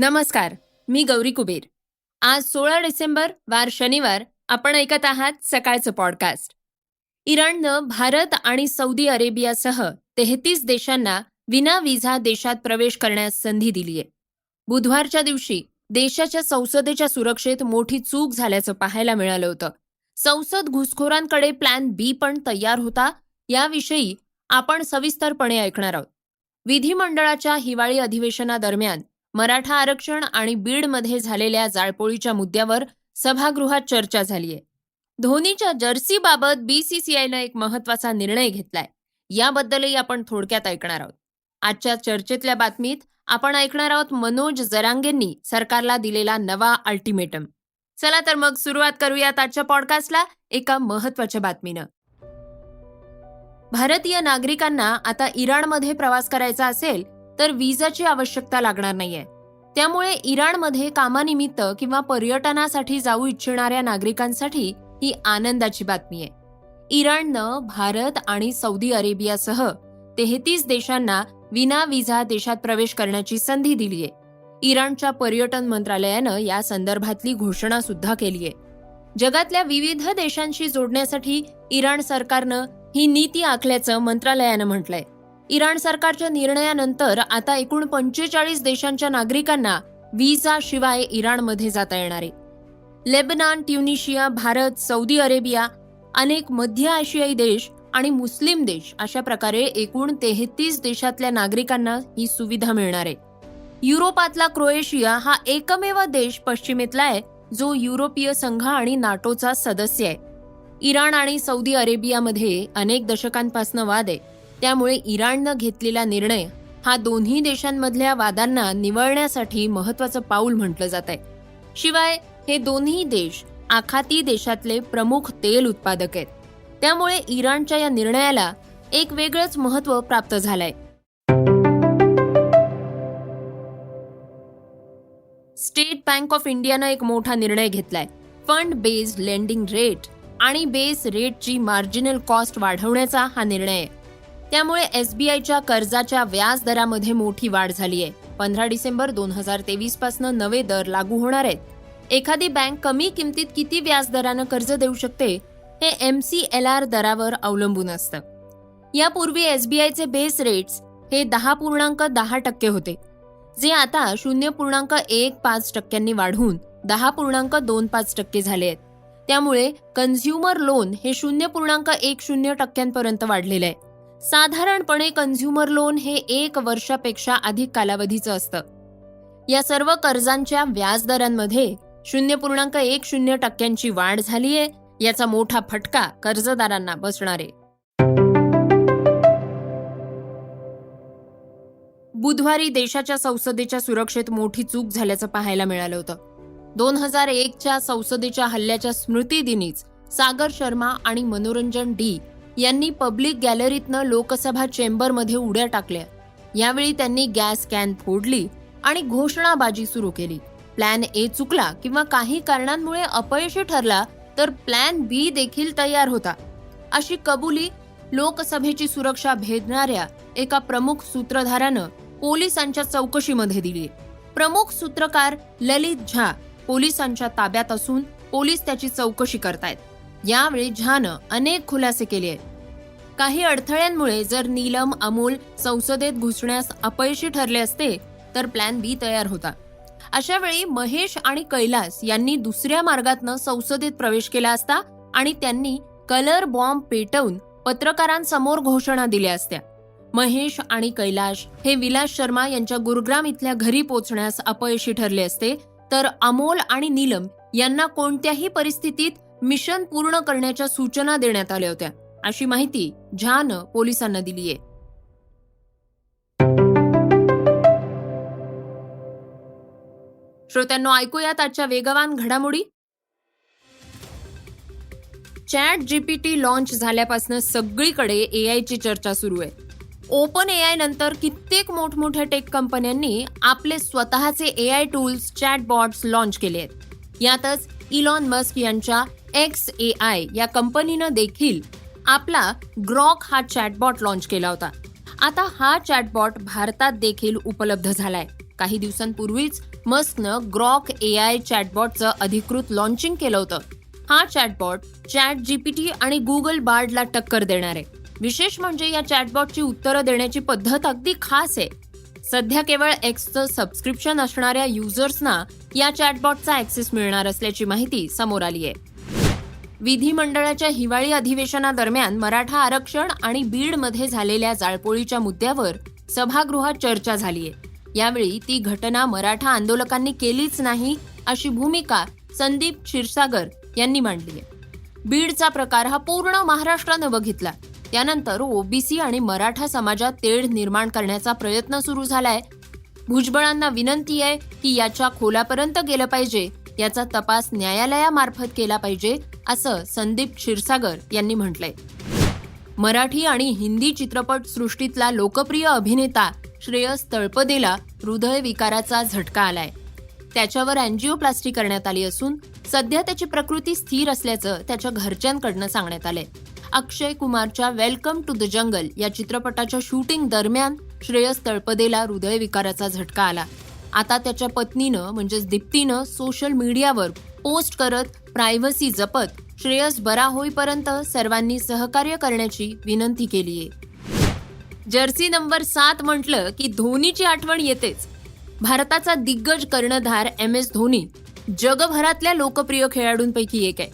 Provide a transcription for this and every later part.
नमस्कार मी गौरी कुबेर. आज सोळा डिसेंबर वार शनिवार आपण ऐकत आहात सकाळचं पॉडकास्ट. इराणनं भारत आणि सौदी अरेबियासह तेहतीस देशांना विना विझा देशात प्रवेश करण्यास संधी दिलीय बुधवारच्या दिवशी देशाच्या संसदेच्या सुरक्षेत मोठी चूक झाल्याचं पाहायला मिळालं होतं. संसद घुसखोरांकडे प्लॅन बी पण तयार होता याविषयी आपण सविस्तरपणे ऐकणार आहोत. विधिमंडळाच्या हिवाळी अधिवेशनादरम्यान मराठा आरक्षण आणि बीडमध्ये झालेल्या जाळपोळीच्या मुद्द्यावर सभागृहात चर्चा झालीय. धोनीच्या जर्सीबाबत बीसीसीआयनं एक महत्त्वाचा निर्णय घेतलाय. याबद्दलही आपण थोडक्यात ऐकणार आहोत. आजच्या चर्चेतल्या बातमीत आपण ऐकणार आहोत मनोज जरांगेंनी सरकारला दिलेला नवा अल्टिमेटम. चला तर मग सुरुवात करूयात आजच्या पॉडकास्टला एका महत्त्वाच्या बातमीनं. भारतीय नागरिकांना आता इराणमध्ये प्रवास करायचा असेल तर विजाची आवश्यकता लागणार नाहीये. त्यामुळे इराणमध्ये कामानिमित्त किंवा पर्यटनासाठी जाऊ इच्छिणाऱ्या नागरिकांसाठी ही आनंदाची बातमी आहे. इराणनं भारत आणि सौदी अरेबियासह तेहतीस देशांना विना विझा देशात प्रवेश करण्याची संधी दिलीय इराणच्या पर्यटन मंत्रालयानं या संदर्भातली घोषणा सुद्धा केली आहे. जगातल्या विविध देशांशी जोडण्यासाठी इराण सरकारनं ही नीती आखल्याचं मंत्रालयानं म्हटलंय. इराण सरकारच्या निर्णयानंतर आता एकूण पंचेचाळीस देशांच्या नागरिकांना व्हिसा शिवाय इराणमध्ये जाता येणार आहे. Lebanon Tunisia Bharat Saudi Arabia अनेक मध्य आशियाई देश आणि मुस्लिम देश अशा प्रकारे एकूण तेहतीस देशातल्या नागरिकांना ही सुविधा मिळणार आहे. युरोपातला क्रोएशिया हा एकमेव देश पश्चिमेतला आहे जो युरोपीय संघ आणि नाटोचा सदस्य आहे. इराण आणि सौदी अरेबियामध्ये अनेक दशकांपासून वाद आहे. त्यामुळे इराणनं घेतलेला निर्णय हा दोन्ही देशांमधल्या वादांना निवळण्यासाठी महत्वाचं पाऊल म्हटलं जात आहे. शिवाय हे दोन्ही देश आखाती देशातले प्रमुख तेल उत्पादक आहेत. त्यामुळे इराणच्या या निर्णयाला एक वेगळंच महत्त्व प्राप्त झालंय. स्टेट बँक ऑफ इंडियानं एक मोठा निर्णय घेतलाय. फंड बेस्ड लेंडिंग रेट आणि बेस रेटची मार्जिनल कॉस्ट वाढवण्याचा हा निर्णय आहे. त्यामुळे एसबीआयच्या कर्जाच्या व्याज दरामध्ये मोठी वाढ झाली आहे पंधरा डिसेंबर दोन हजार तेवीसपासून नवे दर लागू होणार आहेत. एखादी बँक कमी किमतीत किती व्याज दरानं कर्ज देऊ शकते हे एम सी एल आर दरावर अवलंबून असतं. यापूर्वी एसबीआयचे बेस रेट्स हे दहा पूर्णांक दहा टक्के होते जे आता शून्य पूर्णांक एक पाच टक्क्यांनी वाढून दहा पूर्णांक दोन पाच टक्के झाले आहेत. त्यामुळे कन्झ्युमर लोन हे शून्य पूर्णांक एक शून्य टक्क्यांपर्यंत वाढलेलं आहे. साधारणपणे कन्झ्युमर लोन हे एक वर्षापेक्षा अधिक कालावधीचं असतं. या सर्व कर्जांच्या व्याजदरांमध्ये शून्य पूर्णांक एक शून्य टक्क्यांची वाढ झालीय याचा मोठा फटका कर्जदारांना बसणार. आहे बुधवारी देशाच्या संसदेच्या सुरक्षेत मोठी चूक झाल्याचं पाहायला मिळालं होतं. दोन हजार एकच्या संसदेच्या हल्ल्याच्या स्मृतिदिनीच सागर शर्मा आणि मनोरंजन डी यांनी पब्लिक गॅलरीतनं लोकसभा चेंबरमध्ये उड्या टाकल्या. यावेळी त्यांनी गॅस कॅन फोडली आणि घोषणाबाजी सुरू केली. प्लॅन ए चुकला किंवा काही कारणांमुळे अपयशी ठरला तर प्लॅन बी देखील तयार होता. अशी कबुली लोकसभेची सुरक्षा भेदणाऱ्या एका प्रमुख सूत्रधारानं पोलिसांच्या चौकशीमध्ये दिली. प्रमुख सूत्रकार ललित झा पोलिसांच्या ताब्यात असून पोलीस त्याची चौकशी करतायत. यावेळी झानं अनेक खुलासे केले आहेत. काही अडथळ्यांमुळे जर नीलम अमोल संसदेत घुसण्यास अपयशी ठरले असते तर प्लॅन बी तयार होता. अशा वेळी महेश आणि कैलास यांनी दुसऱ्या मार्गातनं संसदेत प्रवेश केला असता आणि त्यांनी कलर बॉम्ब पेटवून पत्रकारांसमोर घोषणा दिल्या असत्या. महेश आणि कैलाश हे विलास शर्मा यांच्या गुरुग्राम इथल्या घरी पोचण्यास अपयशी ठरले असते तर अमोल आणि नीलम यांना कोणत्याही परिस्थितीत मिशन पूर्ण करण्याच्या सूचना देण्यात आल्या होत्या. अशी माहिती झान पोलिसांना दिलीय श्रोत्यांनो ऐकूयात आजच्या वेगवान घडामोडी. चॅट जीपीटी लॉन्च झाल्यापासून सगळीकडे एआयची चर्चा सुरू आहे. ओपन एआय नंतर कित्येक मोठमोठ्या टेक कंपन्यांनी आपले स्वतःचे AI tools chat bots launch केले आहेत. यातच इलॉन मस्क यांच्या एक्स ए आय या कंपनीनं देखील आपला ग्रॉक हा चॅटबॉट लॉन्च केला होता. आता हा चॅटबॉट भारतात देखील उपलब्ध झालाय. काही दिवसांपूर्वीच मस्कनं ग्रॉक ए आय चॅटबॉटचं अधिकृत लॉन्चिंग केलं होतं. हा चॅटबॉट चॅट जीपीटी आणि गुगल बार्डला टक्कर देणार आहे. विशेष म्हणजे या चॅटबॉटची उत्तरं देण्याची पद्धत अगदी खास आहे. सध्या केवळ एक्सचं सबस्क्रिप्शन असणाऱ्या युजर्सना या चॅटबॉटचा ऍक्सेस मिळणार असल्याची माहिती समोर आली आहे. विधिमंडळाच्या हिवाळी अधिवेशनादरम्यान मराठा आरक्षण आणि बीडमध्ये झालेल्या जाळपोळीच्या मुद्द्यावर सभागृहात चर्चा झालीय. यावेळी ती घटना मराठा आंदोलकांनी केलीच नाही अशी भूमिका संदीप क्षीरसागर यांनी मांडली आहे बीडचा प्रकार हा पूर्ण महाराष्ट्रानं बघितला. त्यानंतर ओबीसी आणि मराठा समाजात तेढ निर्माण करण्याचा प्रयत्न सुरू झालाय. भुजबळांना विनंती आहे की याच्या खोलापर्यंत गेलं पाहिजे. याचा तपास न्यायालयामार्फत केला पाहिजे. असं संदीप क्षीरसागर यांनी म्हटलंय. मराठी आणि हिंदी चित्रपट सृष्टीतला लोकप्रिय अभिनेता श्रेयस तळपदेला हृदयविकाराचा झटका आलाय. त्याच्यावर अँजिओप्लास्टी करण्यात आली असून सध्या त्याची प्रकृती स्थिर असल्याचं त्याच्या घरच्यांकडनं सांगण्यात आलंय. अक्षय कुमारच्या वेलकम टू द जंगल या चित्रपटाच्या शूटिंग दरम्यान श्रेयस तळपदेला हृदयविकाराचा झटका आला. आता त्याच्या पत्नीनं म्हणजेच दीप्तीनं सोशल मीडियावर पोस्ट करत प्रायव्हसी जपत श्रेयस बरा होईपर्यंत सर्वांनी सहकार्य करण्याची विनंती केली आहे. जर्सी नंबर सात म्हटलं की धोनीची आठवण येतेच. भारताचा दिग्गज कर्णधार एम एस धोनी जगभरातल्या लोकप्रिय खेळाडूंपैकी एक आहे.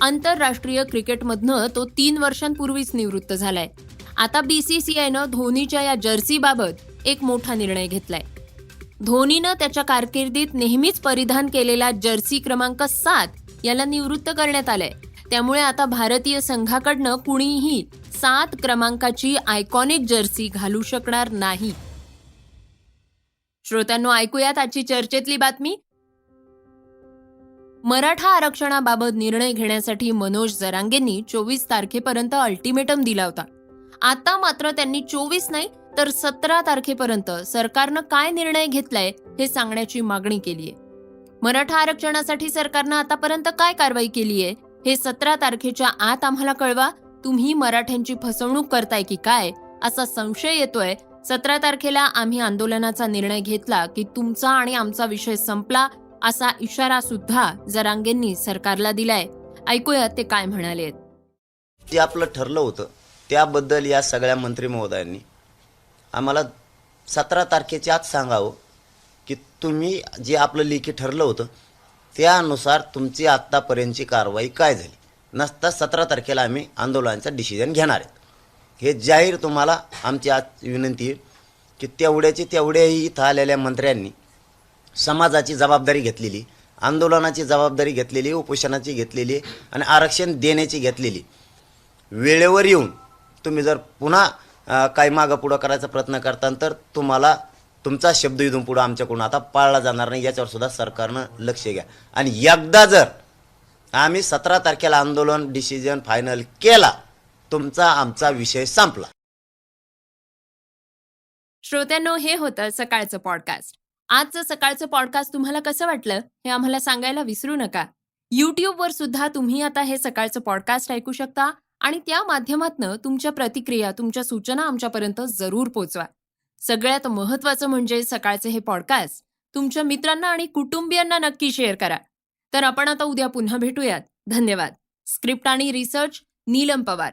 आंतरराष्ट्रीय क्रिकेटमधनं तो तीन वर्षांपूर्वीच निवृत्त झालाय. आता बीसीसीआयनं धोनीच्या या जर्सीबाबत एक मोठा निर्णय घेतलाय. धोनीनं त्याच्या कारकिर्दीत नेहमीच परिधान केलेला जर्सी क्रमांक सात याला निवृत्त करण्यात आलंय. त्यामुळे आता भारतीय संघाकडनं कुणीही सात क्रमांकाची आयकॉनिक जर्सी घालू शकणार नाही. श्रोत्यांनो ऐकूयात आजची चर्चेतली बातमी. मराठा आरक्षणाबाबत निर्णय घेण्यासाठी मनोज जरांगेंनी चोवीस तारखेपर्यंत अल्टिमेटम दिला होता. आता मात्र त्यांनी चोवीस नाही तर सतरा तारखेपर्यंत सरकारनं काय निर्णय घेतलाय हे सांगण्याची मागणी केली आहे मराठा आरक्षणासाठी सरकारनं आतापर्यंत काय कारवाई केली आहे? हे सतरा तारखेच्या आत आम्हाला कळवा. तुम्ही मराठ्यांची फसवणूक करताय की काय? असा संशय येतोय. सतरा तारखेला आम्ही आंदोलनाचा निर्णय घेतला की तुमचा आणि आमचा विषय संपला असा इशारा सुद्धा जरांगेंनी सरकारला दिलाय. ऐकूयात ते काय म्हणाले जे आपलं ठरलं होतं. त्याबद्दल या सगळ्या मंत्री महोदयांनी आम्हाला सतरा तारखेच्या आत सांगावं. तुम्ही जे आपलं लेखी ठरलं होतं त्यानुसार तुमची आत्तापर्यंतची कारवाई काय झाली? नसता सतरा तारखेला आम्ही आंदोलनाचा डिसिजन घेणार आहेत. हे जाहीर तुम्हाला आमची आज विनंती आहे की तेवढ्याची तेवढ्याही इथं आलेल्या मंत्र्यांनी समाजाची जबाबदारी घेतलेली आंदोलनाची जबाबदारी घेतलेली उपोषणाची घेतलेली आणि आरक्षण देण्याची घेतलेली. वेळेवर येऊन तुम्ही जर पुन्हा काही मागं पुढं करायचा प्रयत्न करता तर तुम्हाला तुमचा शब्द इथून पुढं आमच्याकडून आता पाळला जाणार नाही याच्यावर सुद्धा सरकारनं लक्ष घ्या. आणि एकदा जर आम्ही सतरा तारखेला आंदोलन डिसिजन फायनल केला तुमचा आमचा विषय संपला. श्रोत्यांनो हे होतं सकाळचं पॉडकास्ट आजचं सकाळचं पॉडकास्ट तुम्हाला कसं वाटलं हे आम्हाला सांगायला विसरू नका. युट्यूबवर सुद्धा तुम्ही आता हे सकाळचं पॉडकास्ट ऐकू शकता आणि त्या माध्यमातनं तुमच्या प्रतिक्रिया तुमच्या सूचना आमच्यापर्यंत जरूर पोचवा. सगळ्यात महत्वाचं म्हणजे सकाळचे हे पॉडकास्ट तुमच्या मित्रांना आणि कुटुंबियांना नक्की शेअर करा. तर आपण आता उद्या पुन्हा भेटूयात. धन्यवाद. स्क्रिप्ट आणि रिसर्च नीलम पवार.